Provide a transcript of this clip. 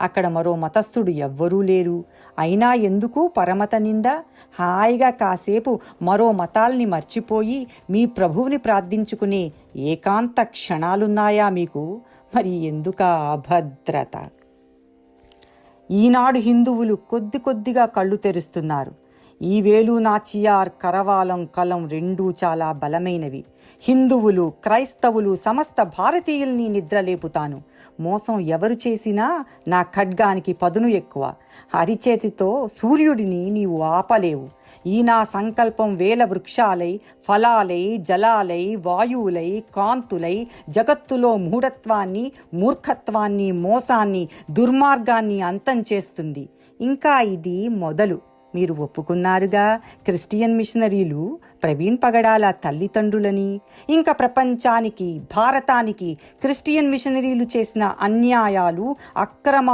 అక్కడ మరో మతస్థుడు ఎవ్వరూ లేరు. అయినా ఎందుకు పరమత నింద? హాయిగా కాసేపు మరో మతాల్ని మర్చిపోయి మీ ప్రభువుని ప్రార్థించుకునే ఏకాంత క్షణాలున్నాయా మీకు? మరి ఎందుక అభద్రత? ఈనాడు హిందువులు కొద్ది కొద్దిగా కళ్ళు తెరుస్తున్నారు. ఈ వేలు నాచియార్ కరవాలం కలం రెండూ చాలా బలమైనవి. హిందువులు క్రైస్తవులు సమస్త భారతీయుల్ని నిద్రలేపుతాను. మోసం ఎవరు చేసినా నా ఖడ్గానికి పదును ఎక్కువ. అరిచేతితో సూర్యుడిని నీవు ఆపలేవు. ఈ నా సంకల్పం వేల వృక్షాలై ఫలాలై జలాలై వాయువులై కాంతులై జగత్తులో మూఢత్వాన్ని మూర్ఖత్వాన్ని మోసాన్ని దుర్మార్గాన్ని అంతం చేస్తుంది. ఇంకా ఇది మొదలు. మీరు ఒప్పుకున్నారుగా? క్రిస్టియన్ మిషనరీలు ప్రవీణ్ పగడాల తల్లిదండ్రులని. ఇంకా ప్రపంచానికి భారతానికి క్రిస్టియన్ మిషనరీలు చేసిన అన్యాయాలు అక్రమాలు